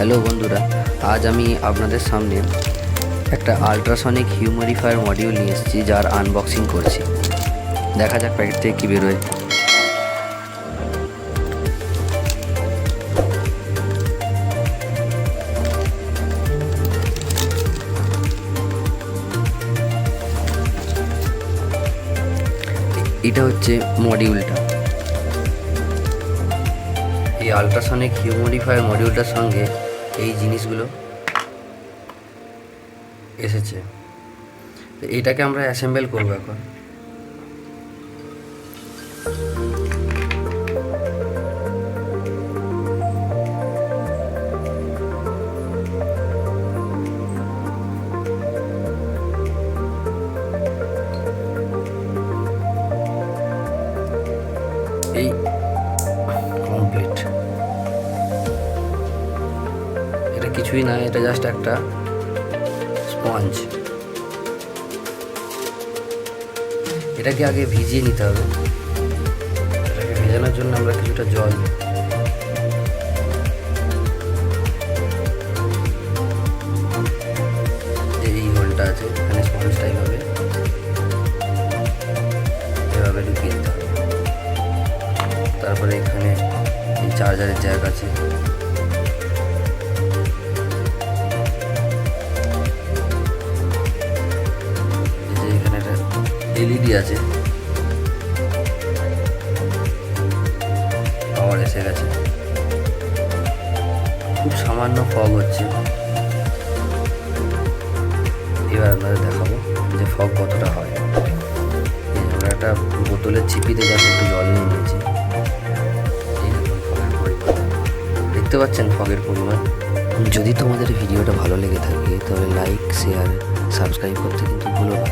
Hello বন্ধুরা, আজ আমি আপনাদের সামনে একটা আল্ট্রাসনিক হিউমিডিফায়ার মডিউল নিয়ে এসেছি যার আনবক্সিং করছি। দেখা যাক প্যাকেট থেকে কী বেরোয়। এটা হচ্ছে মডিউলটা এই আল্ট্রাসনিক হিউমিডিফায়ার মডিউলটার সঙ্গে এই জিনিসগুলো এসেছে। তো এইটাকে আমরা অ্যাসেম্বল করব এখন। এই কিছুই না, এটা জাস্ট একটা স্পঞ্জ এটাকে আগে ভিজিয়ে নিতে হবে। এটাকে ভেজানোর জন্য আমরা কিছুটা জল এই হোলটা আছে, এখানে স্পঞ্জটা এইভাবে এভাবে ঢুকিয়ে হবে। তারপরে এখানে এই চার্জারের জ্যাক আছে। এলইডি আছে। পাওয়ার এসে গেছে। খুব সামান্য ফগ হচ্ছে। এবার আপনাদের দেখাবো যে ফগ কতটা হয়। আমরা একটা বোতলের চিপিতে যাতে একটু জল নিয়ে নিয়েছি। দেখতে পাচ্ছেন ফগের পরিমাণ? যদি তোমাদের ভিডিওটা ভালো লেগে থাকে, তাহলে লাইক শেয়ার সাবস্ক্রাইব করতে কিন্তু ভুলো না।